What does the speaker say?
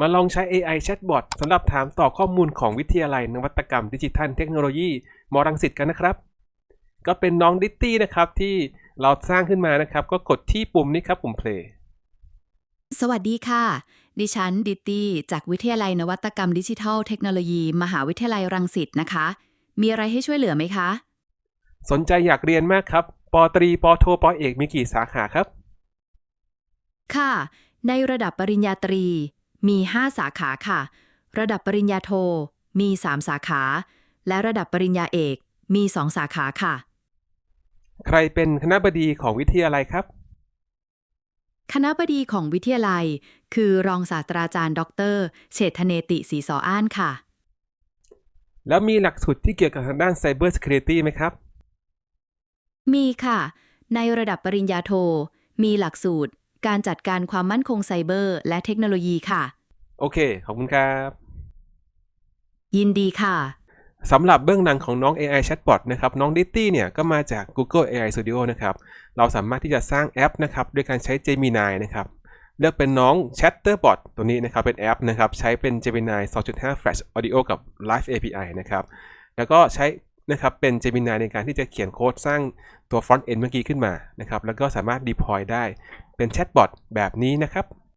มาลองใช้ AI Chatbot สำหรับถามตอบข้อมูลของวิทยาลัยนวัตกรรมดิจิทัลเทคโนโลยีมรังสิตกันนะครับ ก็เป็นน้องดิตตี้นะครับที่เราสร้างขึ้นมานะครับ ก็กดที่ปุ่มนี้ครับปุ่ม play สวัสดีค่ะ ดิฉันดิตตี้จากวิทยาลัยนวัตกรรมดิจิทัลเทคโนโลยี มหาวิทยาลัยรังสิตนะคะ มีอะไรให้ช่วยเหลือไหมคะ สนใจอยากเรียนมากครับปอตรีปอโทปอเอกมีกี่สาขาครับ ค่ะ ในระดับปริญญาตรี มี 5 สาขาค่ะ ระดับปริญญาโท มี 3 สาขา และระดับปริญญาเอก มี 2 สาขาค่ะ ใครเป็นคณะบดีของวิทยาลัยครับ คณะบดีของวิทยาลัย คือรองศาสตราจารย์ ดรเฉษฐเนติศรีสออ้านค่ะ แล้วมีหลักสูตรที่เกี่ยวกับทางด้าน Cyber Security ไหมครับ มีค่ะ ในระดับปริญญาโท มีหลักสูตร การจัดการความมั่นคงไซเบอร์ และเทคโนโลยีค่ะ โอเค ขอบคุณครับ ยินดีค่ะสำหรับเบื้องหลังของน้อง AI Chatbot นะครับ น้อง Ditty เนี่ยก็มาจาก Google AI Studio นะครับ เราสามารถที่จะสร้างแอปนะครับด้วยการใช้ Gemini นะครับ เลือกเป็นน้อง Chatterbot ตัวนี้นะครับ เป็นแอปนะครับ ใช้เป็น Gemini 2.5 Flash Audio กับ Live API นะครับ แล้วก็ใช้นะครับเป็น Gemini ในการที่จะเขียนโค้ดสร้างตัว front end เมื่อกี้ขึ้นมานะครับ แล้วก็สามารถ deploy ได้เป็น Chatbot แบบนี้นะครับ